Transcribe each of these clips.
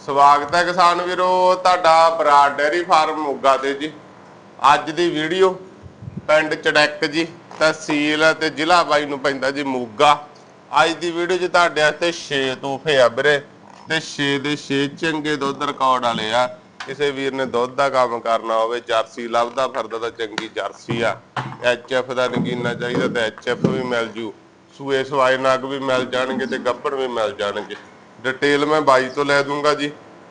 ਸਵਾਗਤ ਹੈ ਕਿਸਾਨ ਵੀਰੋ, ਤੁਹਾਡਾ ਬਰਾਡ ਡੈਰੀ ਫਾਰਮ ਮੋਗਾ ਤੇ ਜੀ। ਅੱਜ ਦੀ ਵੀਡੀਓ ਪਿੰਡ ਚੜੈਕ ਜੀ, ਤਹਿਸੀਲ ਤੇ ਜ਼ਿਲ੍ਹਾ ਬਾਈ ਨੂੰ ਪੈਂਦਾ ਜੀ ਮੋਗਾ। ਅੱਜ ਦੀ ਵੀਡੀਓ 'ਚ ਤੁਹਾਡੇ ਵਾਸਤੇ 6 ਤੋਹਫੇ ਆ ਵੀਰੇ, ਤੇ 6 ਦੇ 6 ਚੰਗੇ ਦੁੱਧ ਰਿਕਾਰਡ ਵਾਲੇ ਆ। ਕਿਸੇ ਵੀਰ ਨੇ ਦੁੱਧ ਦਾ ਕੰਮ ਕਰਨਾ ਹੋਵੇ, ਜਰਸੀ ਲੱਭਦਾ ਫਿਰਦਾ ਤਾਂ ਚੰਗੀ ਜਰਸੀ ਆ। ਐਚਐਫ ਦਾ ਨਗੀਨਾ ਚਾਹੀਦਾ ਤਾਂ ਐਚਐਫ ਵੀ ਮਿਲ ਜੂ। ਸੂਏ ਸਵਾਏ ਨਗ ਵੀ ਮਿਲ ਜਾਣਗੇ ਤੇ ਗੱਭਣ ਵੀ ਮਿਲ ਜਾਣਗੇ। ਡਿਟੇਲ ਮੈਂ ਬਾਈ ਤੋਂ ਲੈ ਦੂੰਗਾ ਜੀ।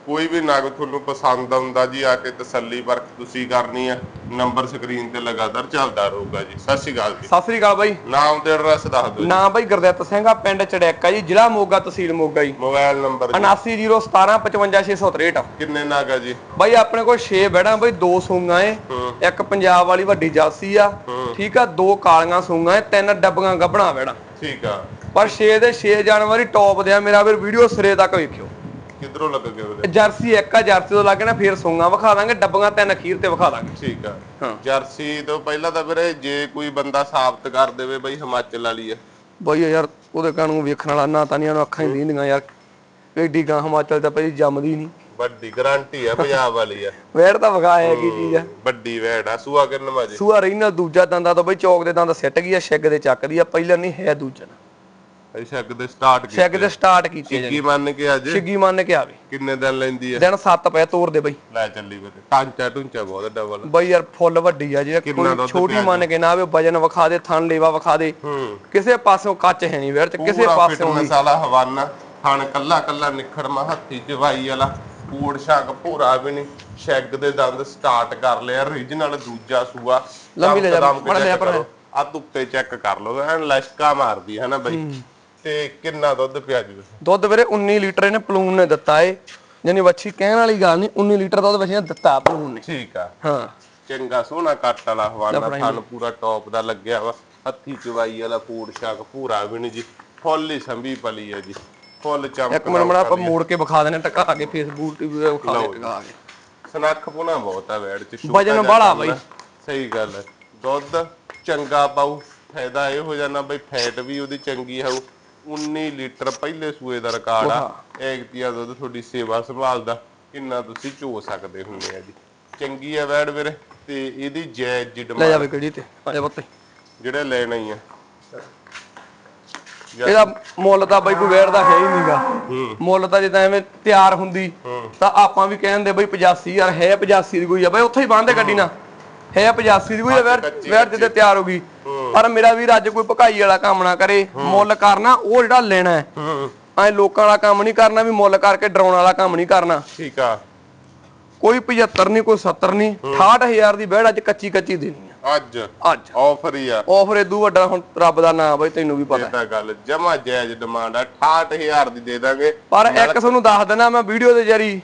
ਕੋਈ ਵੀ ਨਗ ਤੁਹਾਨੂੰ ਪਸੰਦ ਆਉਂਦਾ ਜੀ ਆ ਕੇ ਤਸੱਲੀ ਪਰਖ ਤੁਸੀਂ ਕਰਨੀ ਹੈ ਨੰਬਰ ਸਕਰੀਨ ਤੇ ਲਗਾਤਾਰ ਚੱਲਦਾ ਰਹੂਗਾ ਜੀ। ਸਤਿ ਸ਼੍ਰੀ ਅਕਾਲ ਜੀ। ਸਤਿ ਸ੍ਰੀ ਅਕਾਲ ਬਾਈ। ਨਾਮ ਤੇ ਐਡਰੈਸ ਦੱਸ ਦਿਓ ਨਾਮ ਬਾਈ ਗੁਰਦਿੱਤ ਸਿੰਘ ਆ ਪਿੰਡ ਚੜੈਕਾ ਜੀ ਜ਼ਿਲ੍ਹਾ ਮੋਗਾ ਤਹਿਸੀਲ ਮੋਗਾ ਜੀ। ਮੋਬਾਈਲ ਨੰਬਰ ਜੀ। 7901755663 ਕਿੰਨੇ ਨਗ ਆ ਜੀ? ਬਾਈ ਆਪਣੇ ਕੋਲ 6 ਬੈੜਾਂ ਬਾਈ ਦੋ ਸੂੰਗਾਂ ਏ। ਇੱਕ ਪੰਜਾਬ ਵਾਲੀ ਵੱਡੀ ਜਾਸੀ ਆ। ਠੀਕ ਆ ਦੋ ਕਾਲੀਆਂ ਸੂੰਗਾਂ ਏ ਤਿੰਨ ਡੱਬੀਆਂ ਗੱਬਣਾ ਬੈੜਾਂ ਠੀਕ ਆ। ਪਰ 6 ਦੇ 6 ਜਾਨਵਰੀ ਟੌਪ ਦੇ ਆ ਮੇਰਾ ਵੀਰ ਵੀਡੀਓ ਸਿਰੇ ਤੱਕ ਵੇਖਿਓ। ਕਿੱਧਰੋਂ ਲੱਗ ਗਏ ਵੀਰੇ ਜਰਸੀ ਇੱਕ ਆ ਜਰਸੀ ਤੋਂ ਲੱਗੇ ਨਾ ਫੇਰ ਸੂੰਗਾਂ ਵਿਖਾ ਦਾਂਗੇ ਡੱਬੀਆਂ ਤਿੰਨ ਅਖੀਰ ਤੇ ਵਿਖਾ ਦਾਂਗੇ। ਠੀਕ ਆ। ਹਾਂ। ਜਰਸੀ ਤੋਂ ਪਹਿਲਾਂ ਤਾਂ ਵੀਰੇ ਜੇ ਕੋਈ ਬੰਦਾ ਸਾਬਤ ਕਰ ਦੇਵੇ ਬਈ ਹਿਮਾਚਲ ਵਾਲੀ ਆ। ਬਾਈ ਯਾਰ ਉਹਦੇ ਕਾਨੂੰ ਨੂੰ ਵੇਖਣ ਵਾਲਾ ਨਾ ਤਾਂ ਨਹੀਂ ਉਹਨੂੰ ਅੱਖਾਂ ਹੀ ਦੀਂਦੀਆਂ ਯਾਰ। ਏਡੀ ਗਾਂ ਹਿਮਾਚਲ ਤਾਂ ਪਹਿਲੀ ਜੰਮਦੀ ਨਹੀਂ। ਵੱਡੀ ਗਾਰੰਟੀ ਆ ਪੰਜਾਬ ਵਾਲੀ ਆ। ਵੇੜ ਤਾਂ ਵਿਖਾਇਆ ਕੀ ਚੀਜ਼ ਆ। ਵੱਡੀ ਵੈੜ ਆ ਸੂਆ ਕਿੰਨ ਮਾਜੀ ਸੂਆ ਰਹੀ ਨਾਲ ਦੂਜਾ ਦੰਦਾ ਤਾਂ ਬਈ ਚੌਕ ਦੇ ਦੰਦ ਸਿੱਟ ਗਈ ਆ ਛਿੱਗ ਦੇ ਚੱਕਦੀ ਆ ਪਹਿਲਾਂ ਨਹੀਂ ਹੈ ਦੂਜਾ। ਅੱਛਾ ਕਿਤੇ ਸਟਾਰਟ ਕੀਤੀ। ਛਿੱਗ ਦੇ ਸਟਾਰਟ ਕੀਤੀ ਕੀ ਮੰਨ ਕੇ ਅੱਜ। ਛਿੱਗੀ ਮੰਨ ਕੇ ਆਵੇ। ਕਿੰਨੇ ਦਿਨ ਲੈਂਦੀ ਆ ਦਿਨ 7 ਪਏ ਤੋਰ ਦੇ ਬਈ। ਲੈ ਚੱਲੀ ਵੀਰੇ ਟਾਂਚਾ ਟੁੰਚਾ ਬਹੁਤ ਡਬਲ ਬਈ ਯਾਰ ਫੁੱਲ ਵੱਡੀ ਆ ਜੇ। ਕੋਈ ਛੋਟੀ ਮੰਨ ਕੇ ਨਾ ਆਵੇ ਵਜਨ ਵਿਖਾ ਦੇ ਥਣ ਲੇਵਾ ਵਿਖਾ ਦੇ। ਹੂੰ। ਕਿਸੇ ਪਾਸਿਓਂ ਕੱਚ ਹੈ ਨਹੀਂ ਵੇੜ ਚ ਕਿਸੇ ਫਿਟਨੈਸ ਵਾਲਾ ਹਵਾਨਾ ਥਣ ਕੱਲਾ ਕੱਲਾ ਨਿਖੜਮਾ ਹੱਥੀ ਚਵਾਈ ਵਾਲਾ। ਪੂੜ ਸ਼ੱਕ ਪੂਰਾ ਵੀ ਨਹੀਂ। ਸ਼ੈਗ ਦੇ ਦੰਦ ਸਟਾਰਟ ਕਰ ਲਿਆ origignal ਦੂਜਾ ਸੂਆ। ਲੰਬੀ ਲੈ ਜਾ, ਮਾੜਾ check ਪਰ-। ਆ ਧੁੱਪੇ ਚੈੱਕ ਕਰ ਲਓ ਐਨ ਲਸ਼ਕਾ ਮਾਰਦੀ ਹੈ ਨਾ ਬਈ। ਤੇ ਕਿੰਨਾ ਦੁੱਧ ਪਿਆ ਜੀ? ਦੁੱਧ ਵੀਰੇ 19 ਲੀਟਰ ਇਹਨੇ ਪਲੂਨ ਨੇ ਦਿੱਤਾ ਏ। ਜਾਨੀ ਵੱਛੀ ਕਹਿਣ ਵਾਲੀ ਗੱਲ ਨਹੀਂ 19 ਲੀਟਰ ਦੁੱਧ ਵੱਛੀ ਨੇ ਦਿੱਤਾ ਪਲੂਨ ਨੇ। ਠੀਕ ਆ। ਹਾਂ। ਚੰਗਾ ਸੋਹਣਾ ਕੱਟ ਵਾਲਾ ਹਵਾਨਾ ਥਣ ਪੂਰਾ ਟੌਪ ਦਾ ਲੱਗਿਆ ਵਾ। ਹੱਥੀ ਚਵਾਈ ਵਾਲਾ ਪੂੜ ਸ਼ੱਕ ਪੂਰਾ ਵੀ ਨਹੀਂ ਜੀ। ਫੁੱਲ ਹੀ ਸੰਭੀ ਪਲੀ ਹੈ ਜੀ। ਫੁੱਲ ਚਮਕ ਇੱਕ ਮਿੰਟ ਮੜਾ ਆਪਾਂ ਮੋੜ ਕੇ ਵਿਖਾ ਦੇਣੇ ਟਕਾ ਕੇ ਫੇਸਬੁੱਕ ਤੇ ਵੀ ਵਿਖਾ ਜੀ। ਟਕਾ ਕੇ। ਸਨੱਖ ਪੁਣਾ ਬਹੁਤ ਆ ਵੈੜ ਚ ਵਜਨ ਕੰਮ ਬਈ। ਸਹੀ ਗੱਲ ਹੈ ਦੁੱਧ ਚੰਗਾ ਪਾਉ ਫਾਇਦਾ ਇਹ ਹੋ ਜਾਣਾ ਬਈ ਫੈਟ ਵੀ ਉਹਦੀ ਚੰਗੀ ਹੋਊ 19 ਲੀਟਰ ਪਹਿਲੇ ਸੂਏ ਦਾ ਰਿਕਾਰਡ ਆ। ਐਗਤੀਆ ਦੁੱਧ ਤੁਹਾਡੀ ਸੇਵਾ ਸੰਭਾਲਦਾ ਕਿੰਨਾ ਤੁਸੀਂ ਚੋ ਸਕਦੇ ਹੁੰਦੇ ਆ ਜੀ। ਚੰਗੀ ਆ ਵੈੜ ਵੀਰੇ ਤੇ ਇਹਦੀ ਜਾਇਜ਼ ਜੀ ਲੈ ਡਿਮਾਂਡ। ਜਾਵੇ ਕਿਹੜੀ ਤੇ ਜਾ ਬੱਤੇ ਜਿਹੜੇ ਲੈਣਾ ਹੀ ਆ। ਇਹਦਾ ਮੁੱਲ ਤਾਂ ਬਈ ਕੋਈ ਵੇੜਦਾ ਹੈ ਹੀ ਨਹੀਂਗਾ ਮੁੱਲ ਤਾਂ ਜਿੱਦਾਂ ਐਵੇਂ ਤਿਆਰ ਹੁੰਦੀ। ਤਾਂ ਆਪਾਂ ਵੀ ਕਹਿੰਦੇ ਬਈ 85 ਯਾਰ ਹੈ 85 ਦੀ ਕੋਈ ਆ। ਬਈ ਉੱਥੇ ਹੀ ਬੰਨਦੇ ਗੱਡੀ ਨਾ ਹੈ 85 ਦੀ ਵੇੜ ਕੱਚੀ- ਵੇੜ ਜਿੱਦੇ ਤਿਆਰ ਹੋ ਗਈ। ਪਰ ਮੇਰਾ ਵੀਰ ਅੱਜ ਕੋਈ ਭਕਾਈ ਵਾਲਾ ਕੰਮ ਨਾ ਕਰੇ ਮੁੱਲ ਕਰਨਾ ਉਹ ਜਿਹੜਾ ਲੈਣਾ ਹੈ। ਐ ਲੋਕਾਂ ਵਾਲਾ ਕੰਮ ਨਹੀਂ ਕਰਨਾ ਵੀ ਮੁੱਲ ਕਰਕੇ ਡਰਾਉਣ ਵਾਲਾ ਕੰਮ ਨਹੀਂ ਕਰਨਾ। ਠੀਕ ਆ। ਕੋਈ 75 ਨਹੀਂ ਕੋਈ 70 ਨਹੀਂ 68000 ਦੀ ਵੇੜ ਅੱਜ ਕੱਚੀ ਕੱਚੀ ਦੇਣੀ ਆ। ਅੱਜ? ਅੱਜ। ਆਫਰ ਹੀ ਆ। ਆਫਰ ਇਦੂ ਵੱਡਾ ਹੁਣ ਰੱਬ ਦਾ ਨਾਮ ਬਈ ਤੈਨੂੰ ਵੀ ਪਤਾ ਇਹ ਤਾਂ ਗੱਲ ਜਮਾ ਜਾਇਜ਼ ਡਿਮਾਂਡ ਆ 68000 ਦੀ ਦੇ ਦਾਂਗੇ। ਪਰ ਇੱਕ ਤੁਹਾਨੂੰ ਦੱਸ ਦਿੰਦਾ ਮੈਂ ਵੀਡੀਓ ਦੇ ਜਰੀ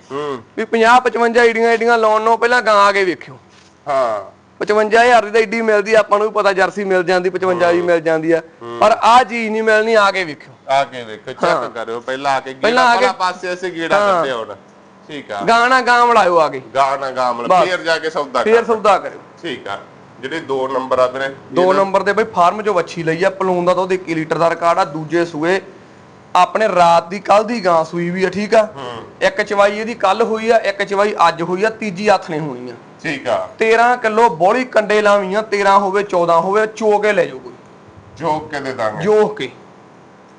ਵੀ 50 55 ਈਡੀਆਂ ਈਡੀਆਂ ਲਾਉਣ ਨੂੰ ਪਹਿਲਾਂ ਗਾਂ ਆ ਕੇ ਵੇਖਿਓ। ਹਾਂ। 55000 ਦੀ ਤਾਂ ਈਡੀ ਮਿਲਦੀ ਆ, ਆਪਾਂ ਨੂੰ ਵੀ ਪਤਾ ਜਰਸੀ ਮਿਲ ਜਾਂਦੀ 55 ਦੀ ਮਿਲ ਜਾਂਦੀ ਆ। ਪਰ ਆ ਚੀਜ਼ ਨਹੀਂ ਮਿਲਣੀ ਆ ਕੇ ਵੇਖਿਓ। ਆ ਕੇ ਵੇਖੋ ਚੈੱਕ ਕਰਿਓ। ਪਹਿਲਾਂ ਆ ਕੇ ਪਹਿਲਾਂ ਆ ਕੇ- ਪਹਿਲਾ ਪਾਸੇ ਅਸੀਂ ਗੇੜਾ ਹੁਣ। ਠੀਕ ਆ। ਗਾਂ ਨਾ ਗਾਂ ਵੜਾਇਓ ਆ ਕੇ। ਗਾਣਾ ਗਾਮਲ ਬਸ। ਫੇਰ ਜਾ ਕੇ ਸੌਦਾ ਫੇਰ ਕਰ। ਸੌਦਾ ਕਰਿਓ। ਠੀਕ ਆ। ਜਿਹੜੇ ਦੋ ਨੰਬਰ ਆ ਵੀਰੇ ਦੋ ਨੰਬਰ ਦੇ ਬਈ ਫਾਰਮ ਚੋਂ ਵੱਛੀ ਲਈ ਆ ਪਲੂਨ ਦਾ ਤਾਂ ਉਹਦੇ 1 ਲੀਟਰ ਦਾ ਰਿਕਾਰਡ ਆ ਦੂਜੇ ਸੂਏ। ਆਪਣੇ ਰਾਤ ਦੀ ਕੱਲ ਦੀ ਗਾਂ ਸੂਈ ਵੀ ਆ ਠੀਕ ਆ। ਇੱਕ ਚਵਾਈ ਇਹਦੀ ਕੱਲ ਹੋਈ ਆ ਇੱਕ ਚਵਾਈ ਅੱਜ ਹੋਈ ਆ ਤੀਜੀ ਹੱਥ ਨੇ ਹੋਣੀ ਆ। ਠੀਕ ਆ। 13 ਕਿਲੋ ਬੋਲੀ ਕੰਡੇ ਲਾਵੀਆਂ 13 ਹੋਵੇ 14 ਹੋਵੇ ਚੋ ਕੇ ਲੈ ਜਾਓ ਕੋਈ। ਜੋਕ ਕੇ ਦੇ ਦਾਂਗੇ। ਜੋਖ ਕੇ।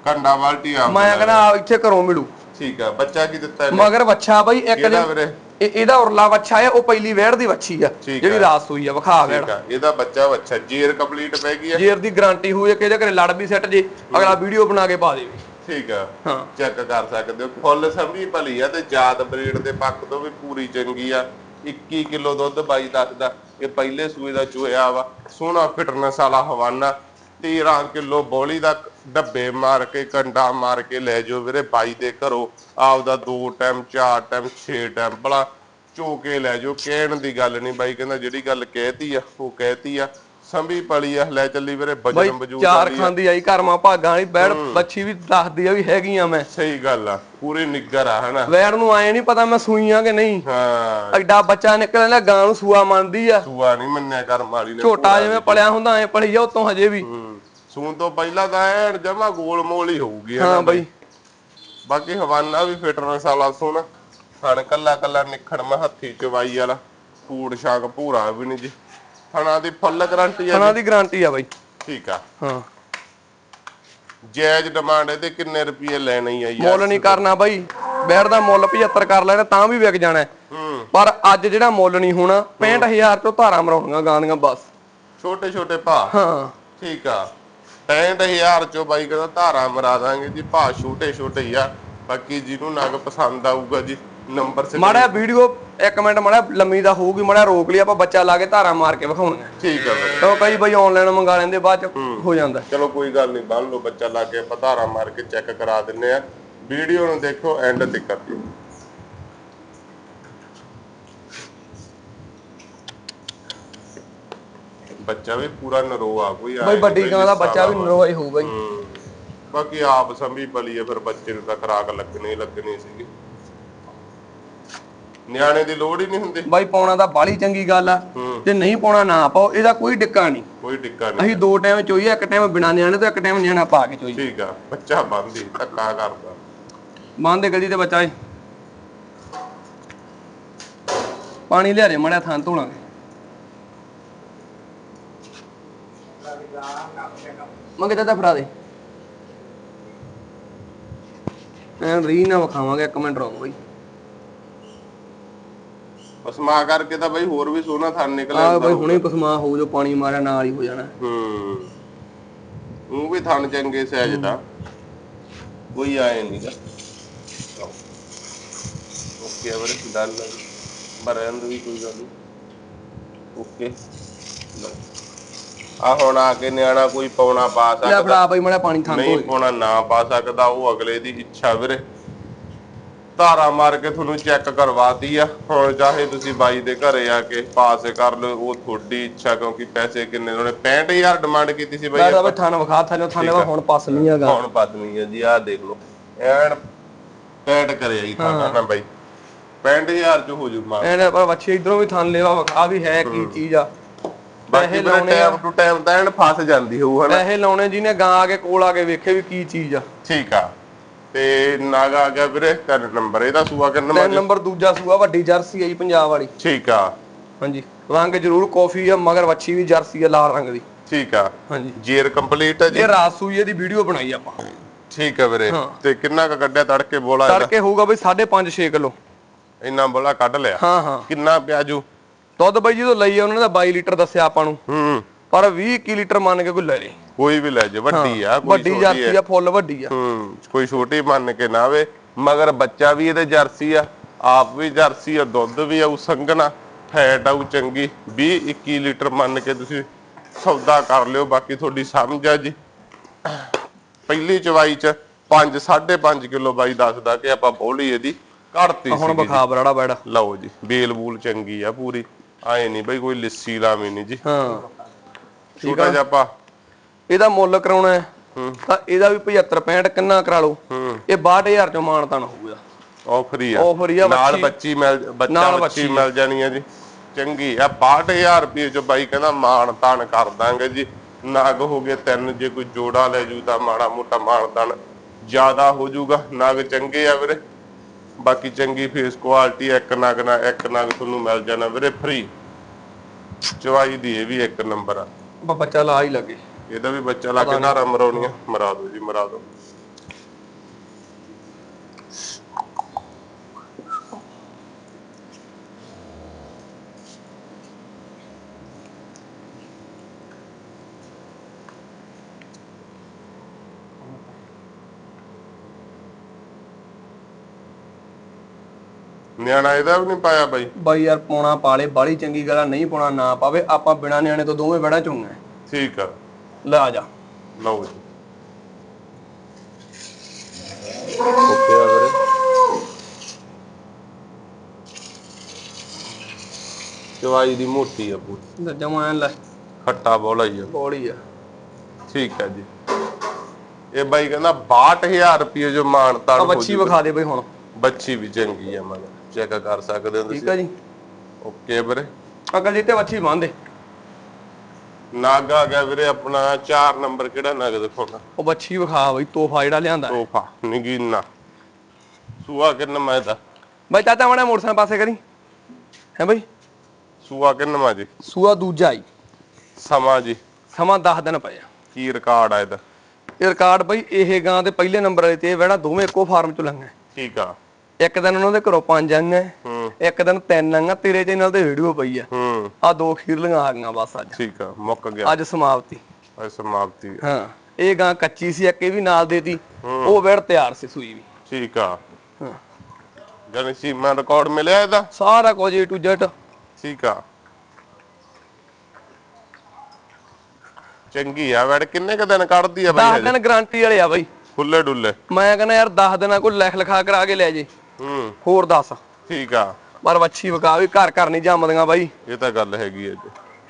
ਕੰਡਾ ਬਾਲਟੀ ਆ ਮੈਂ ਕਹਿੰਦਾ ਆ ਇੱਥੇ ਘਰੋਂ ਮਿਲੂ। ਠੀਕ ਆ ਬੱਚਾ ਕੀ ਦਿੱਤਾ ਇਹਨੇ? ਮਗਰ ਵੱਛਾ ਬਈ ਇੱਕ ਕਿਹੜਾ ਦਿਨ ਇਹ- ਇਹਦਾ ਉਰਲਾ ਵੱਛਾ ਹੈ ਉਹ ਪਹਿਲੀ ਵੇੜ ਦੀ ਵੱਛੀ ਆ ਠੀਕ ਜਿਹੜੀ ਆ। ਰਾਤ ਸੂਈ ਆ ਵਿਖਾ ਵੇੜ ਠੀਕ ਆ ਇਹਦਾ ਬੱਚਾ ਬੱਚਾ ਜੀਰ ਕੰਪਲੀਟ ਪੈ ਗਈ ਆ। ਜੇਰ ਦੀ ਗਾਰੰਟੀ ਹੋਈ ਹੈ ਕਿ ਇਹਦੇ ਘਰੇ ਲੜ ਵੀ ਸੈੱਟ ਜੇ ਅਗਲਾ ਵੀਡੀਓ ਬਣਾ ਕੇ ਪਾ ਦੇਵੇ। ਠੀਕ ਆ। ਹਾਂ। ਚੈੱਕ ਕਰ ਸਕਦੇ ਹੋ ਫੁੱਲ ਸੰਭੀ ਭਲੀ ਆ ਤੇ ਜਾਤ ਬਰੀਡ ਦੇ ਪੱਖ ਤੋਂ ਵੀ ਪੂਰੀ ਚੰਗੀ ਆ। 21 ਕਿਲੋ ਦੁੱਧ ਬਾਈ ਦੱਸਦਾ ਇਹ ਪਹਿਲੇ ਸੂਏ ਦਾ ਚੋਇਆ ਵਾ, ਸੋਹਣਾ ਫਿਟਨੈਸ ਵਾਲਾ ਹਵਾਨਾ। 13 ਕਿਲੋ ਬੋਲੀ ਦਾ ਡੱਬੇ ਮਾਰ ਕੇ, ਕੰਡਾ ਮਾਰ ਕੇ ਲੈ ਜਾਓ ਵੀਰੇ, ਬਾਈ ਦੇ ਘਰੋਂ। ਆਪਦਾ ਦੋ ਟਾਈਮ, ਚਾਰ ਟਾਈਮ, ਛੇ ਟਾਈਮ, ਭਲਾ ਚੋ ਕੇ ਲੈ ਜਾਓ। ਕਹਿਣ ਦੀ ਗੱਲ ਨਹੀਂ ਬਾਈ, ਕਹਿੰਦਾ ਜਿਹੜੀ ਗੱਲ ਕਹਿਤੀ ਆ, ਉਹ ਕਹਿਤੀ ਆ। ਸੰਭੀ ਪਲੀ ਆ ਲੈ ਚੱਲੀ ਵੀਰੇ ਬਈ ਵਜਨ ਵਜੂਦ ਚਾਰ ਵਾਲੀ ਆ। ਖਾਂਦੀ ਆਈ ਘਰਮਾ ਭਾਗਾਂ ਵਾਲੀ ਬੈੜ ਬੱਚੀ ਵੀ ਦੱਸਦੀ ਆ ਵੀ ਹੈਗੀਆਂ ਮੈਂ। ਸਹੀ ਗੱਲ ਆ ਪੂਰੀ ਨਿੱਗਰ ਆ ਹਨਾ। ਵੈੜ ਨੂੰ ਆਏ ਨਹੀਂ ਪਤਾ ਮੈਂ ਸੂਈਆਂ ਕਿ ਨਹੀਂ। ਹਾਂ। ਐਡਾ ਬੱਚਾ ਨਿਕਲਣਾ ਗਾਂ ਨੂੰ ਸੂਆ ਮੰਨਦੀ ਆ। ਸੂਆ ਨਹੀਂ ਮੰਨਿਆ ਕਰ ਮਾਰੀ ਨੇ ਝੋਟਾ ਜਿਵੇਂ ਪਲਿਆ ਹੁੰਦਾ ਐ ਪਲੀ ਜਾ ਉਤੋਂ ਹਜੇ ਵੀ। ਹੂੰ। ਸੂਣ ਤੋਂ ਪਹਿਲਾਂ ਤਾਂ ਐਨ ਜਮਾ ਗੋਲ ਮੋਲ ਹੀ ਹੋਊਗੀ ਹਾਂ ਬਈ। ਬਾਕੀ ਹਵਾਨਾ ਵੀ ਫਿਟਨੈਸ ਵਾਲਾ ਸੋਹਣਾ ਥਣ ਕੱਲਾ ਕੱਲਾ ਨਿਖਣ ਮੈਂ ਹੱਥੀ ਚਵਾਈ ਵਾਲਾ ਫੂਡ ਸ਼ਾਕ ਪੂਰਾ ਵੀ ਨਹੀਂ ਜੀ। ਥਣਾ ਦੀ ਫੁੱਲ ਗਾਰੰਟੀ ਆ ਥਣਾ ਜੀ? ਦੀ ਗਾਰੰਟੀ ਆ ਬਾਈ। ਠੀਕ ਆ। ਹਾਂ। ਜਾਇਜ਼ ਡਿਮਾਂਡ ਇਹਦੇ ਕਿੰਨੇ ਰੁਪਏ ਲੈਣੀ ਆ ਯਾਰ? ਮੁੱਲ ਨਹੀਂ ਕਰਨਾ ਬਾਈ। ਬੈੜ ਦਾ ਮੁੱਲ 75 ਕਰ ਲੈਣਾ ਤਾਂ ਵੀ ਵਿਕ ਜਾਣਾ। ਹੈ। ਹੂੰ ਪਰ ਅੱਜ ਜਿਹੜਾ ਮੁੱਲ ਨਹੀਂ ਹੋਣਾ 65000 ਤੋਂ ਧਾਰਾਂ ਮਰਾਉਣੀਆਂ ਗਾਂ ਦੀਆਂ ਬਸ। ਛੋਟੇ ਛੋਟੇ ਭਾ। ਹਾਂ। ਠੀਕ ਆ। 65000 ਚੋਂ ਬਾਈ ਕਹਿੰਦਾ ਧਾਰਾ ਮਰਾ ਦਾਂਗੇ ਜੀ ਭਾ ਛੋਟੇ ਛੋਟੇ ਹੀ ਆ। ਬਾਕੀ ਜਿਹਨੂੰ ਨਗ ਪਸੰਦ ਆਊਗਾ ਜੀ। ਨੰਬਰ ਸੇ ਮਾੜਾ ਵੀਡੀਓ ਇੱਕ ਮਿੰਟ ਮਾੜਾ ਲੰਮੀ ਦਾ ਹੋਊਗੀ ਮਾੜਾ ਰੋਕ ਲਈ ਆਪਾਂ ਬੱਚਾ ਲਾ ਕੇ ਧਾਰਾਂ ਮਾਰ ਕੇ ਵਿਖਾਉਣੀਆਂ ਠੀਕ ਆ ਬਾਈ ਤਾਂ ਕਈ ਬਾਈ ਆਨਲਾਈਨ ਮੰਗਾ ਲੈਂਦੇ ਬਾਅਦ ਚ ਹੋ। ਜਾਂਦਾ। ਚਲੋ ਕੋਈ ਗੱਲ ਨਹੀਂ ਬੰਨ ਲਓ ਬੱਚਾ ਲਾ ਕੇ ਆਪਾਂ ਧਾਰਾ ਮਾਰ ਕੇ ਚੈੱਕ ਕਰਾ ਦਿੰਨੇ ਆ। ਵੀਡੀਓ ਨੂੰ ਦੇਖੋ ਐਂਡ ਤੱਕ ਜੀ ਬੱਚਾ ਵੀ ਪੂਰਾ ਨਰੋ ਆ ਕੋਈ ਆਏਂ ਬਾਈ ਵੱਡੀ ਗਾਂ ਦਾ ਬੱਚਾ ਵੀ। ਨਰੋਆ ਹੀ ਹੋਊਗਾ ਜੀ। ਬਾਕੀ ਆਪ ਸੰਭੀ ਪਲੀਏ ਫਿਰ ਬੱਚੇ ਨੂੰ ਤਾਂ ਖਰਾਕ ਲੱਗਣੀ ਲੱਗਣੀ ਸੀਗੀ। ਨਿਆਣੇ ਦੀ ਲੋੜ ਹੀ ਨਹੀਂ ਹੁੰਦੀ। ਬਾਈ ਪਾਉਣਾ ਤਾਂ ਬਾਲੀ ਚੰਗੀ ਗੱਲ ਆ। ਤੇ ਨਹੀਂ ਪਾਉਣਾ ਨਾ ਪਾਓ ਇਹਦਾ ਕੋਈ ਡਿੱਕਾ ਨਹੀਂ। ਕੋਈ ਟਿੱਕਾ ਨਹੀਂ। ਅਸੀਂ ਦੋ ਟਾਈਮ ਚੋਈਏ ਇੱਕ ਟਾਈਮ ਬਿਨਾ ਨਿਆਣੇ ਤੋਂ ਇੱਕ ਟਾਈਮ ਨਿਆਣਾ ਪਾ ਕੇ ਚੋਈਏ। ਠੀਕ ਆ ਬੱਚਾ ਬੰਦੀ ਧੱਕਾ ਕਰਦਾ। ਬੰਨ ਦੇ ਗਲੀ ਤੇ ਬੱਚਾ ਏ ਪਾਣੀ ਲਿਆ ਦੇ ਮੜਿਆ ਥਾਂ ਧੋਲਾਂਗੇ ਮੰਗੇ ਤਾਂ ਫੜਾ ਦੇ। ਐਨ ਰੀ ਨਾ ਵਿਖਾਵਾਂਗੇ ਇੱਕ ਮਿੰਟ ਰੁਕ ਬਈ। ਪਸਮਾ ਕਰਕੇ ਤਾਂ ਬਈ ਹੋਰ ਵੀ ਸੋਹਣਾ ਥਣ ਨਿਕਲਿਆ ਆ ਬਈ ਹੁਣੇ ਪਸਮਾ ਹੋਊ ਜੋ ਪਾਣੀ ਮਾਰਿਆ ਨਾਲ ਹੀ ਹੋ ਜਾਣਾ। ਹੂੰ। ਉਹ ਵੀ ਥਣ ਚੰਗੇ ਸਹਿਜ ਦਾ ਕੋਈ ਆਏ ਨਹੀਂਗਾ ਓਕੇ ਅਵਰ ਡਨ। ਬਰਨ ਵੀ ਕੋਈ ਗੱਲ ਨਹੀਂ ਓਕੇ। ਆ ਹੁਣ ਆ ਕੇ ਨਿਆਣਾ ਕੋਈ ਪਾਉਣਾ ਪਾ ਲੈ ਸਕਦਾ। ਫੜਾ ਬਈ ਮੜਿਆ ਪਾਣੀ ਥਾਂ ਨਹੀਂ ਪਾਉਣਾ ਨਾ ਪਾ ਸਕਦਾ ਉਹ ਅਗਲੇ ਦੀ ਇੱਛਾ ਵੀਰੇ। ਧਾਰਾ ਮਾਰ ਕੇ ਤੁਹਾਨੂੰ ਚੈੱਕ ਕਰਵਾਤੀ ਆ। ਹੁਣ ਚਾਹੇ ਤੁਸੀਂ ਬਾਈ ਦੇ ਘਰੇ ਆ ਕੇ ਪਾਸ ਕਰ ਲਓ ਉਹ ਤੁਹਾਡੀ ਇੱਛਾ ਕਿਉਂਕਿ ਪੈਸੇ ਕਿੰਨੇ ਉਹਨੇ 65000 ਡਿਮਾਂਡ ਕੀਤੀ ਸੀ ਬਾਈ ਮੈਂ ਤਾਂ ਬਈ ਥਾਂ ਵਿਖਾ ਥਾਂ ਥਾਂ ਵਾ ਹੁਣ ਪਸ ਨਹੀਂ ਹੈਗਾ। ਹੁਣ ਪਤਨੀ ਹੈ ਜੀ ਆਹ ਦੇਖ ਲਓ। ਐਨ ਪੈਟ ਕਰਿਆ ਜੀ ਥਾਣਾ ਨਾ ਬਾਈ। 65000 ਚ ਹੋ ਜੂ ਮਾਰ। ਐਨੇ ਪਰ ਬੱਚੇ ਇਧਰੋਂ ਵੀ ਥਾਂ ਲੈਵਾ ਵਿਖਾ ਵੀ ਹੈ ਕੀ ਚੀਜ਼ ਆ। ਬਾਕੀ ਪੈਸੇ ਆ। ਟਾਈਮ ਟੂ ਟਾਈਮ ਤਾਂ ਐਨ ਫਸ ਜਾਂਦੀ ਹੋਊ ਹਨਾ? ਪੈਸੇ ਲਾਉਣੇ ਜਿਹਨੇ ਗਾਂ ਆ ਕੇ ਕੋਲ ਆ ਕੇ ਵੇਖੇ ਵੀ ਕੀ ਚੀਜ਼ ਆ। ਠੀਕ ਆ। ਤੇ ਨਾਗਾ ਆ ਗਿਆ ਵੀਰੇ ਤਿੰਨ ਨੰਬਰ ਇਹਦਾ ਸੂਆ ਕਿੰਨਾ ਤਿੰਨ ਨੰਬਰ ਦੂਜਾ ਸੂਆ ਵੱਡੀ ਜਰਸੀ ਆਈ ਪੰਜਾਬ ਵਾਲੀ। ਠੀਕ ਆ। ਹਾਂਜੀ ਰੰਗ ਜ਼ਰੂਰ ਕਾਫੀ ਆ ਮਗਰ ਵੱਛੀ ਵੀ ਜਰਸੀ ਆ ਲਾਲ ਰੰਗ ਦੀ। ਠੀਕ ਆ। ਹਾਂਜੀ। ਜੇਰ ਕੰਪਲੀਟ ਹੈ ਜੀ? ਇਹ ਰਾਤ ਸੂਈ ਦੀ ਵੀਡੀਓ ਬਣਾਈ ਆਪਾਂ। ਠੀਕ ਹੈ ਵੀਰੇ। ਹਾਂ। ਤੇ ਕਿੰਨਾ ਕ ਕੱਢਿਆ ਤੜਕੇ ਬੋਲਾ ਇਹਦਾ? ਤੜਕੇ ਹੋਊਗਾ ਬਈ 5.5 6 ਕਿਲੋ। ਇੰਨਾ ਬੋਲਾ ਕੱਢ ਲਿਆ? ਹਾਂ ਹਾਂ। ਕਿੰਨਾ ਪਿਆਜੂ ਦੁੱਧ ਬਈ ਜਦੋਂ ਲਈ ਆ ਉਹਨਾਂ ਨੇ ਤਾਂ 22 ਲੀਟਰ ਦੱਸਿਆ ਆਪਾਂ ਨੂੰ। ਹੂੰ। ਪਰ 20 21 ਲੀਟਰ ਮੰਨ ਕੇ ਕੋਈ ਲੈ ਲੇ। ਕੋਈ ਵੀ ਲੈ ਜੇ ਵੱਡੀ ਆ ਕੋਈ ਵੱਡੀ ਜਰਸੀ ਆ। ਆ ਫੁੱਲ ਵੱਡੀ ਆ। ਹੂੰ ਕੋਈ ਛੋਟੀ ਮੰਨ ਕੇ ਨਾ ਆਵੇ ਮਗਰ ਬੱਚਾ ਵੀ ਇਹਦੇ ਜਰਸੀ ਆ ਆਪ ਵੀ ਜਰਸੀ ਆ ਦੁੱਧ ਵੀ ਆਉ ਸੰਗਣਾ ਫੈਟ ਆਉ ਚੰਗੀ 20 21 ਲੀਟਰ ਮੰਨ ਕੇ ਤੁਸੀਂ ਸੌਦਾ ਕਰ ਲਿਓ ਬਾਕੀ ਤੁਹਾਡੀ ਸਮਝ ਆ ਜੀ। ਪਹਿਲੀ ਚਵਾਈ ਚ 5 5.5 ਕਿਲੋ ਬਾਈ ਦੱਸਦਾ ਕਿ ਆਪਾਂ ਬੋਲੀ ਇਹਦੀ ਘੜਤੀ ਹੁਣ ਸੀ ਵਿਖਾ ਬਰਾੜਾ ਬੈੜਾ। ਲਓ ਜੀ ਬੇਲ ਬੂਲ ਚੰਗੀ ਆ ਪੂਰੀ। ਆਏ ਨਹੀਂ ਬਈ ਕੋਈ ਲਿੱਸੀ ਲਾਵੀਂ ਨਹੀਂ ਜੀ। ਹਾਂ। ਛੋਟਾ ਜਿਹਾ ਆਪਾਂ ਇਹਦਾ ਮੁੱਲ ਕਰਾਉਣਾ ਹੈ। ਤਾਂ ਇਹਦਾ ਵੀ 75 65 ਕਿੰਨਾ ਕਰਾ ਲਓ। ਇਹ 62000 ਚੋਂ ਮਾਨਤਾਨ ਹੋਊਗਾ। ਆਫਰ ਹੀ ਆ। Offer ਹੀ ਆ, ਨਾਲ ਬੱਚੀ- ਮਿਲ ਬੱਚਾ ਬੱਚੀ ਮਿਲ ਜਾਣੀ ਆ ਜੀ। ਚੰਗੀ ਆ। 62000 ਰੁਪਏ ਚ ਬਾਈ ਕਹਿੰਦਾ ਮਾਣ ਤਾਣ ਕਰ ਦਾਂਗੇ ਜੀ। ਨਗ ਹੋ ਗਏ ਤਿੰਨ ਜੇ ਕੋਈ ਜੋੜਾ ਲੈ ਜੂ ਤਾਂ ਮਾੜਾ ਮੋਟਾ ਮਾਣ ਤਾਣ ਜ਼ਿਆਦਾ ਹੋ ਜਾਊਗਾ ਨਗ ਚੰਗੇ ਆ ਵੀਰੇ। ਬਾਕੀ ਚੰਗੀ ਫੇਸ ਕੁਆਲਿਟੀ ਇੱਕ ਨਗ ਨਾਲ ਇੱਕ ਨਗ ਤੁਹਾਨੂੰ ਮਿਲ ਜਾਣਾ ਵੀਰੇ ਫ੍ਰੀ। ਚਵਾਈ ਦੀ ਇਹ ਵੀ ਇੱਕ ਨੰਬਰ ਆ। ਬੱਚਾ ਲਾ ਹੀ ਲੱਗੇ। ਇਹਦਾ ਵੀ ਬੱਚਾ ਲਾ ਕੇ ਨਾਰਾ ਮਰਾਉਣੀਆਂ। ਮਰਾ ਦਿਓ ਜੀ ਮਰਾ ਦਿਓ ਨਿਆਣਾ ਇਹਦਾ ਵੀ ਨਹੀਂ ਪਾਇਆ ਬਾਈ। ਬਾਈ ਯਾਰ ਪਾਉਣਾ ਪਾਲੇ ਬਾਲੀ ਚੰਗੀ ਗੱਲ ਆ ਨਹੀਂ ਪਾਉਣਾ ਨਾ ਪਾਵੇ। ਆਪਾਂ ਬਿਨਾ ਨਿਆਣੇ ਤੋਂ ਦੋਵੇਂ ਬੜਾ ਚੁੰਗਾ। ਠੀਕ ਆ। ਲੈ ਆ ਜਾ। ਲਓ ਜੀ। ਓਕੇ ਆ ਵੀਰੇ। ਚਵਾਈ ਦੀ ਮੋਟੀ ਆ ਪੂਰੀ। ਜਮਾ ਐਨ ਲੈ। ਖੱਟਾ ਬੋਲਾ ਹੀ ਆ। ਬੋਲੀ ਆ। ਠੀਕ ਆ ਜੀ। ਇਹ ਬਾਈ ਕਹਿੰਦਾ 62000 ਰੁਪਏ ਜੋ ਮਾਨਤਾਨ ਆ ਹੋ ਬੱਚੀ ਜੂਗਾ। ਵਿਖਾ ਦੇ ਬਈ ਹੁਣ। ਬੱਚੀ ਵੀ ਚੰਗੀ ਆ ਮਨ। ਚੈੱਕ ਕਰ ਸਕਦੇ ਹੋ ਠੀਕ ਤੁਸੀਂ। ਆ ਜੀ। ਓਕੇ ਵੀਰੇ। ਅਕਲ ਜੀ ਤੇ ਬੱਚੀ ਬੰਦੇ ਨਾਗ ਆ ਗਿਆ ਵੀਰੇ ਆਪਣਾ 4 ਨੰਬਰ ਕਿਹੜਾ ਨਗ ਦਿਖਾਉਣਾ ਉਹ ਬੱਚੀ ਵਿਖਾ ਬਈ ਤੋਹਫਾ ਜਿਹੜਾ ਲਿਆਂਦਾ। ਤੋਹਫਾ ਨਗੀਨਾ। ਸੂਆ ਕਿੰਨਾ ਮੈਂ ਦਾ ਬਾਈ ਚਾਚਾ ਮਾੜਾ ਮੋਟਰਸਾਈਕਲ ਪਾਸੇ ਕਰੀ। ਹੈ ਬਾਈ? ਸੂਆ ਕਿੰਨਵਾ ਜੀ? ਸੂਆ ਦੂਜਾ ਹੀ। ਸਮਾਂ ਜੀ। ਸਮਾਂ 10 ਦਿਨ ਪਏ ਆ। ਕੀ ਰਿਕਾਰਡ ਆ ਇਹਦਾ? ਇਹ ਰਿਕਾਰਡ ਬਈ ਇਹ ਗਾਂ ਦੇ ਪਹਿਲੇ ਨੰਬਰ ਵਾਲੇ ਤੇ ਇਹ ਵਹਿਣਾ ਦੋਵੇਂ ਇੱਕੋ ਫਾਰਮ ਚ ਲੰਗਾ ਠੀਕ ਆ। ਇੱਕ ਦਿਨ ਉਹਨਾਂ ਦੇ ਘਰੋਂ ਪੰਜ ਆਈਆਂ ਹੂੰ। ਇੱਕ ਦਿਨ ਤਿੰਨ ਆਈਆਂ ਤੇਰੇ ਚੈਨਲ ਤੇ ਵੀਡੀਓ ਪਈ ਆ ਆ ਦੋ ਖੀਰਲੀਆਂ ਆ ਗਈਆਂ ਬਸ ਅੱਜ। ਠੀਕ ਆ ਮੁੱਕ ਗਿਆ। ਅੱਜ ਸਮਾਪਤੀ। ਅੱਜ ਸਮਾਪਤੀ। ਹਾਂ ਇਹ ਗਾਂ ਕੱਚੀ ਸੀ ਇੱਕ ਇਹ ਵੀ ਨਾਲ ਦੇਤੀ। ਉਹ ਵੜ ਤਿਆਰ ਸੀ ਸੂਈ ਵੀ। ਠੀਕ ਆ। ਹਾਂ। ਜਾਨੀ ਸੀਮਾ ਰਿਕਾਰਡ ਮਿਲਿਆ ਇਹਦਾ? ਸਾਰਾ ਕੁਝ ਏ ਟੂ ਜ਼ੈਡ ਠੀਕ ਆ। ਚੰਗੀ ਆ ਵੜ ਕਿੰਨੇ ਕ ਦਿਨ ਕੱਢਦੀ ਆ 10 ਬਾਈ ਦਿਨ ਗਾਰੰਟੀ ਵਾਲੇ ਆ ਬਾਈ। ਖੁੱਲੇ ਡੁੱਲੇ ਮੈਂ ਕਹਿੰਦਾ ਯਾਰ 10 ਦਿਨਾਂ ਕੋਈ ਲਿਖ ਲਿਖਾ ਕਰਾ ਕੇ ਲੈ ਜੇ। ਹੂੰ। ਹੋਰ ਦੱਸ। ਠੀਕ ਆ। ਪਰ ਵੱਛੀ ਵਕਾ ਵੀ ਘਰ ਘਰ ਨਹੀਂ ਜੰਮਦੀਆਂ ਬਾਈ। ਇਹ ਤਾਂ ਗੱਲ ਹੈਗੀ ਜੀ।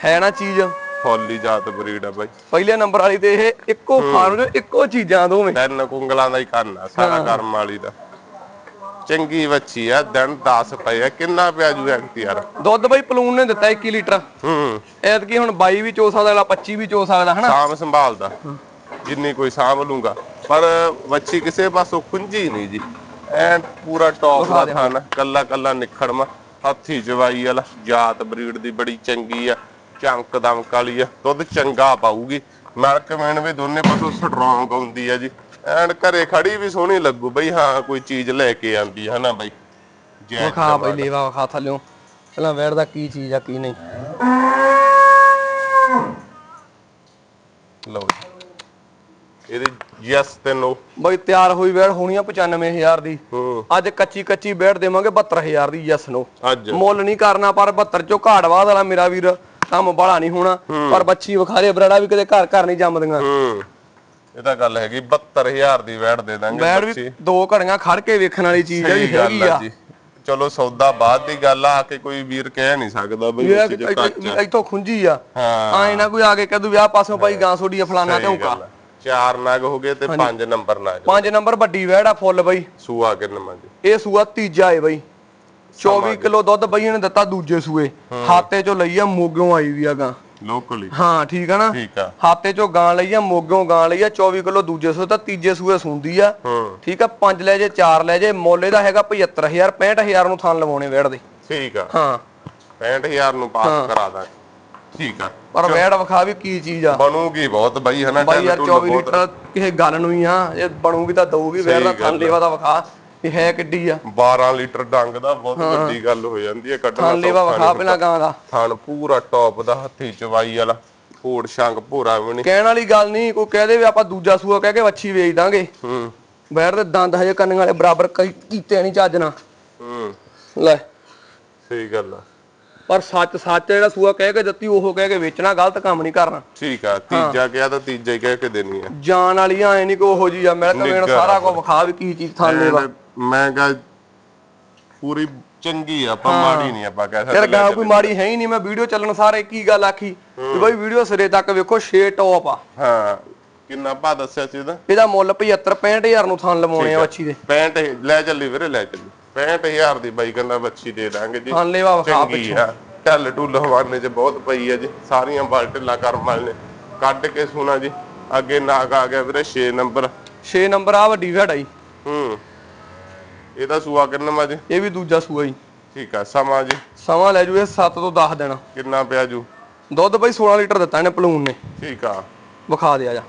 ਹੈ ਨਾ ਚੀਜ਼। ਫੌਲੀ ਜਾਤ ਬਰੀਡ ਆ ਬਾਈ। ਪਹਿਲੇ ਨੰਬਰ ਵਾਲੀ ਤੇ ਇਹ ਇੱਕੋ ਫਾਰਮ ਚ ਇੱਕੋ ਚੀਜ਼ਾਂ ਦੋਵੇਂ। ਤਿੰਨ ਕੁੰਗਲਾਂ ਦਾ ਹੀ ਆ ਸਾਰਾ ਕਰਮ ਵਾਲੀ ਦਾ। ਚੰਗੀ ਵੱਛੀ ਆ ਦਿਨ 10 ਪਏ ਆ। ਕਿੰਨਾ ਪਿਆ ਜੂ ਐਕਟ ਯਾਰ? ਦੁੱਧ ਬਾਈ ਪਲੂਨ ਨੇ ਦਿੱਤਾ 21 ਲੀਟਰ। ਹੂੰ। ਐਤਕੀ ਹੁਣ 22 ਵੀ ਚੋ ਸਕਦਾ ਅਗਲਾ 25 ਵੀ ਚੋ ਸਕਦਾ ਹਨਾ? ਸਾਂਭ ਸੰਭਾਲਦਾ। ਜਿੰਨੀ ਕੋਈ ਸਾਂਭ ਲੂੰਗਾ। ਪਰ ਵੱਛੀ ਕਿਸੇ ਪਾਸੋਂ ਖੁੰਝੀ ਨਹੀਂ ਜੀ। ਐਨ ਪੂਰਾ ਟੌਪ ਦਾ ਥਾਨ ਕੱਲਾ ਕੱਲਾ ਨਿਖੜਮਾ ਹੱਥੀ ਜਵਾਈ ਵਾਲਾ ਜਾਤ ਬਰੀਡ ਦੀ ਬੜੀ ਚੰਗੀ ਆ ਚੰਕ ਦਮਕ ਵਾਲੀ ਆ ਦੁੱਧ ਚੰਗਾ ਪਾਊਗੀ। ਮਿਲਕ ਮੈਨ ਵੀ ਦੋਨੇ ਪਾਸੋਂ ਸਟਰੋਂਗ ਆਉਂਦੀ ਆ ਜੀ। ਐਨ ਘਰੇ ਖੜੀ ਵੀ ਸੋਹਣੀ ਲੱਗੂ ਬਈ ਹਾਂ ਕੋਈ ਚੀਜ਼ ਲੈ ਕੇ ਆਂਦੀ ਹੈ ਨਾ ਬਈ? ਜੈ ਵਿਖਾ ਬਾਈ ਲੇਵਾ ਵਿਖਾ ਥੱਲਿਓ। ਪਹਿਲਾਂ ਵੈੜ ਦਾ ਕੀ ਚੀਜ਼ ਆ ਕੀ ਨਹੀਂ। ਲਓ ਜੀ। ਇਹਦੀ ਯੈਸ ਤੇ ਨੋ ਬਾਈ ਤਿਆਰ ਹੋਈ ਵੈੜ ਹੋਣੀ ਆ 95000 ਦੀ। ਹੂੰ। ਅੱਜ ਕੱਚੀ ਕੱਚੀ ਵੈੜ ਦੇਵਾਂਗੇ 72000 ਦੀ ਯੈਸ ਨੋ ਅੱਜ। ਮੁੱਲ ਨਹੀਂ ਕਰਨਾ ਪਰ 72 ਚੋਂ ਘਾੜ ਬਾਦ ਵਾਲਾ ਮੇਰਾ ਵੀਰ ਕੰਮ ਬਾਲਾ ਨਹੀਂ ਹੋਣਾ। ਪਰ ਬੱਚੀ ਵਿਖਾਰੇ ਬਰੜਾ ਵੀ ਕਿਤੇ ਘਰ ਘਰ ਨਹੀਂ ਜੰਮਦੀਆਂ। ਹੂੰ। ਇਹ ਤਾਂ ਗੱਲ ਹੈਗੀ 72000 ਦੀ ਵੈਟ ਦੇ ਦਾਂਗੇ ਬੱਚੀ। ਵੀ ਦੋ ਘੜੀਆਂ ਖੜ ਕੇ ਵੇਖਣ ਵਾਲੀ ਚੀਜ਼ ਗੱਲ ਹੈਗੀ ਆ। ਚਲੋ ਸੌਦਾ ਬਾਅਦ ਦੀ ਗੱਲ ਆ ਕੇ ਕੋਈ ਵੀਰ ਕਹਿ ਨਹੀਂ ਸਕਦਾ ਬਈ ਇਹ। ਇੱਥੋਂ ਖੁੰਝੀ ਆ। ਹਾਂ। ਆਏ ਨਾ ਕੋਈ ਆ ਕੇ ਕਹਦੂ ਵਿਆਹ ਪਾਸੋਂ ਭਾਈ ਗਾਂ ਸੋਡੀ ਆ ਫਲਾਨਾ ਤੇ ਹੁਕਾ। ਚਾਰ ਨਗ ਹੋ ਗਏ ਤੇ ਪੰਜ ਨੰਬਰ ਨਗ ਪੰਜ ਨੰਬਰ ਵੱਡੀ ਆ ਫੁੱਲ ਬਈ। ਸੂਆ ਕਿੰਨਾ ਜੀ ਇਹ ਸੂਆ ਤੀਜਾ ਏ ਬਈ। 24 ਕਿਲੋ ਦੁੱਧ ਬਈ ਇਹਨੇ ਦਿੱਤਾ ਦੂਜੇ ਸੂਏ। ਹਾਤੇ ਚੋਂ ਲਈ ਆ ਮੋਗਿਓਂ ਆਈ ਵੀ ਆ ਗਾਂ। ਲੋਕਲੀ ਹਾਂ ਠੀਕ ਆ ਨਾ? ਠੀਕ ਆ। ਹਾਤੇ ਚੋਂ ਗਾਂ ਲਈ ਆ ਮੋਗਿਓਂ ਗਾਂ ਲਈ ਆ 24 ਕਿਲੋ ਦੂਜੇ ਸੂਏ ਤਾਂ ਤੀਜੇ ਸੂਏ ਸੁੰਦੀ ਆ। ਠੀਕ ਆ ਪੰਜ ਲੈ ਜੇ ਚਾਰ ਲੈ ਜੇ ਮੁੱਲ ਇਹਦਾ ਹੈਗਾ 75000 65000 ਨੂੰ ਥਾਂ ਲਵਾਉਣੇ ਵੈੜ ਦੇ। ਠੀਕ ਆ। ਹਾਂ। 65000 ਨੂੰ ਪਾਸ ਕਰਾ ਦਾਂ ਠੀਕ ਆ। ਪਰ ਵੈੜ ਵਿਖਾ ਵੀ ਕੀ ਚੀਜ਼ ਆ। ਬਣੂਗੀ ਬਹੁਤ ਬਈ ਹਨਾ ਬਾਈ ਯਾਰ ਢਿੱਲ 24 ਢੁੱਲ ਬਹੁਤ ਲੀਟਰ ਕਿਸੇ ਗੱਲ ਨੂੰ ਹੀ ਆ। ਇਹ ਬਣੂਗੀ ਤਾਂ ਦਊਗੀ ਵੈੜ ਦਾ ਸਹੀ ਥਾਂ ਗੱਲ ਲੇਵਾ ਦਾ ਵਿਖਾ ਇਹ ਹੈ ਕਿੱਡੀ ਆ। 12 ਲੀਟਰ ਡੰਗ ਦਾ ਬਹੁਤ ਵੱਡੀ ਗੱਲ ਹੋ ਜਾਂਦੀ ਹੈ ਕੱਢਣਾ ਥਾਂ ਲੇਵਾ ਵਿਖਾ ਪਹਿਲਾਂ ਗਾਂ ਦਾ। ਥਣ ਪੂਰਾ ਟੌਪ ਦਾ ਹੱਥੀ ਚਵਾਈ ਵਾਲਾ ਫੋੜ ਸ਼ੰਗ ਭੂਰਾ ਵੀ ਨਹੀਂ। ਕਹਿਣ ਵਾਲੀ ਗੱਲ ਨਹੀਂ ਕੋਈ ਕਹਦੇ ਵੀ ਆਪਾਂ ਦੂਜਾ ਸੂਆ ਕਹਿ ਕੇ ਵੱਛੀ ਵੇਚ ਦਾਂਗੇ। ਹੂੰ। ਬੈਰ ਦੇ ਦੰਦ ਹਜੇ ਕੰਨ ਵਾਲੇ ਬਰਾਬਰ ਕੀਤੇ ਨਹੀਂ ਚੱਜ ਨਾਲ। ਹੂੰ। ਲੈ। ਸਹੀ ਗੱਲ ਆ। ਪਰ ਸੱਚ ਸੱਚ ਜਿਹੜਾ ਸੂਆ ਕਹਿ ਕੇ ਦਿੱਤੀ ਉਹ ਕਹਿ ਕੇ ਵੇਚਣਾ ਗਲਤ ਕੰਮ ਨਹੀਂ ਕਰਨਾ। ਠੀਕ ਆ ਤੀਜਾ ਕਿਹਾ ਤਾਂ ਤੀਜਾ ਹੀ ਕਹਿ ਕੇ ਦੇਣੀ ਆ। ਜਾਨ ਵਾਲੀਆਂ ਐ ਨਹੀਂ ਕੋ ਉਹੋ ਜੀ ਆ ਮੈਂ ਤਾਂ ਮੈਨੂੰ ਸਾਰਾ ਕੁਝ ਵਿਖਾ ਵੀ ਕੀ ਚੀਜ਼ ਥਾਲੇ ਵਾ ਮੈਂ ਕਹਾ ਪੂਰੀ ਚੰਗੀ ਆ ਆਪਾਂ ਮਾੜੀ ਨਹੀਂ ਆਪਾਂ ਕਹਿ ਯਾਰ ਸਕਦੇ ਗਾਂ ਕੋਈ ਮਾੜੀ ਹੈ ਹੀ ਨਹੀਂ ਮੈਂ ਵੀਡੀਓ ਚੱਲਣ ਸਾਰੇ ਕੀ ਗੱਲ ਆਖੀ ਵੀ ਬਾਈ ਵੀਡੀਓ ਸਿਰੇ ਤੱਕ ਵੇਖੋ 6 ਟੌਪ ਆ। ਹਾਂ ਕਿੰਨਾ ਭਾ ਦੱਸਿਆ ਸੀ ਇਹਦਾ? ਇਹਦਾ ਮੁੱਲ 75 65000 ਨੂੰ ਥਾਂ ਲਵਾਉਣੇ ਆ ਵੱਛੀ ਦੇ। 65 ਲੈ ਚੱਲੀ ਵੀਰੇ ਲੈ ਚੱਲੀ। 65000 ਦੀ ਬਾਈ ਕਹਿੰਦਾ ਬੱਚੀ ਦੇ ਦਾਂਗੇ ਜੀ। ਥਾਂ ਲੇਵਾ ਵਿਖਾ ਚੰਗੀ ਆ। ਢੱਲ ਢੁੱਲ ਹਵਾਨੇ ਚ ਬਹੁਤ ਪਈ ਆ ਜੀ। ਸਾਰੀਆਂ ਬਾਲਟੀਆਂ ਕਰਮ ਵਾਲੇ ਨੇ ਕੱਢ ਕੇ ਸੁਣਾ ਜੀ। ਅੱਗੇ ਨਾਗ ਆ ਗਿਆ ਵੀਰੇ 6 ਨੰਬਰ। 6 ਨੰਬਰ ਆ ਵੱਡੀ ਵੜ ਆਈ। ਹੂੰ। ਇਹਦਾ ਸੂਆ ਕਿੰਨਾ ਮਾ ਜੀ? ਇਹ ਵੀ ਦੂਜਾ ਸੂਆ ਹੀ ਠੀਕ ਆ ਸਮਾਂ ਜੀ। ਸਮਾਂ ਲੈ ਜੂ ਇਹ 7 ਤੋਂ 10 ਦਿਨ। ਕਿੰਨਾ ਪਿਆ ਜੂ? ਦੁੱਧ ਬਈ 16 ਲੀਟਰ ਦਿੱਤਾ ਇਹਨੇ ਪਲੂਨ ਨੇ। ਠੀਕ ਆ। ਵਿਖਾ ਦੇ ਆ ਜਾ।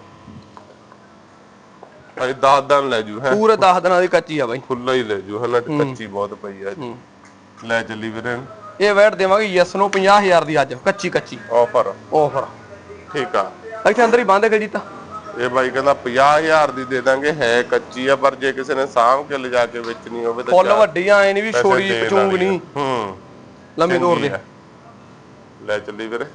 ਭਾਈ 10 ਦਿਨ ਲੈ ਜੂ ਹੈ। ਪੂਰੇ 10 ਦਿਨਾਂ ਦੀ ਕੱਚੀ ਆ ਬਾਈ। ਖੁੱਲਾ ਹੀ ਲੈ ਜੂ ਹਨਾ ਕੱਚੀ ਬਹੁਤ ਪਈ ਆ ਲੈ ਚੱਲੀ ਵੀਰੇ। ਇਹ ਵੈਟ ਦੇਵਾਂਗੇ ਯੈਸ ਨੂੰ 50000 ਦੀ ਅੱਜ ਕੱਚੀ ਕੱਚੀ। ਆਫਰ ਆਫਰ ਠੀਕ ਆ। ਇੱਥੇ ਅੰਦਰ ਹੀ ਬੰਦ ਕਰ ਦਿੱਤਾ ਇਹ ਬਾਈ ਕਹਿੰਦਾ 50000 ਦੀ ਦੇ ਦਾਂਗੇ ਹੈ ਕੱਚੀ ਆ ਪਰ ਜੇ ਕਿਸੇ ਨੇ ਸਾਂਭ ਕੇ ਲਿਜਾ ਕੇ ਵੇਚਣੀ ਹੋਵੇ ਤਾਂ ਫੁੱਲ ਚਾਰ ਵੱਡੀ ਆ ਐ ਨਹੀਂ ਵੀ ਛੋੜੀ ਪਚੂੰਗ। ਨਹੀਂ ਹੂੰ। ਲੰਮੀ ਤੋਰ ਦੇ। ਲੈ ਚੱਲੀ ਵੀਰੇ।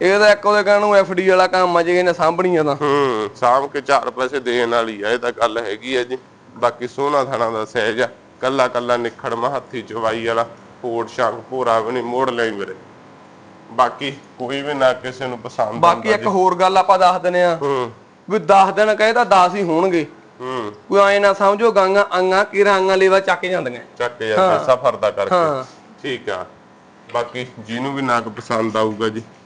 ਇਹਦਾ ਇੱਕ ਉਹਦੇ ਕਹਿਣ ਨੂੰ ਐਫਡੀ ਵਾਲਾ ਕੰਮ ਆ ਜੇ ਇਹਨੇ ਸਾਂਭਣੀ ਆ ਤਾਂ। ਹੂੰ ਸਾਂਭ ਕੇ ਚਾਰ ਪੈਸੇ ਦੇਣ ਵਾਲੀ ਆ ਇਹ ਤਾਂ ਗੱਲ ਹੈਗੀ ਆ ਜੀ। ਬਾਕੀ ਸੋਹਣਾ ਥਾਣਾ ਦਾ ਸਹਿਜ ਆ। ਕੱਲਾ ਕੱਲਾ ਨਿਖੜਮਾ ਹੱਥੀ ਚਵਾਈ ਵਾਲਾ ਫੋੜ ਸ਼ੰਗ ਪੂਰਾ ਵੀ ਨਹੀਂ ਮੋੜ ਲਈ ਵੀਰੇ ਬਾਕੀ ਕੋਈ ਵੀ ਨਾ ਕਿਸੇ ਨੂੰ ਪਸੰਦ ਬਾਕੀ ਇੱਕ ਹੋਰ ਗੱਲ ਆਪਾਂ ਦੱਸ ਦਿੰਨੇ ਆ ਹੂੰ। ਵੀ 10 ਦਿਨ ਕਹੇ ਤਾਂ 10 ਹੀ ਹੋਣਗੇ। ਹੂੰ। ਕੋਈ ਐ ਨਾ ਸਮਝੋ ਗਾਂਗਾ ਅੰਗਾ ਕਿਰਾਂਗਾ ਲੇਵਾ ਚੱਕ ਜਾਂਦੀਆਂ। ਚੱਕ ਜਾਂਦੇ ਸਫਰ ਦਾ ਕਰਕੇ। ਠੀਕ ਆ। ਬਾਕੀ ਜਿਹਨੂੰ ਵੀ ਨਾਗ ਪਸੰਦ ਆਊਗਾ ਜੀ।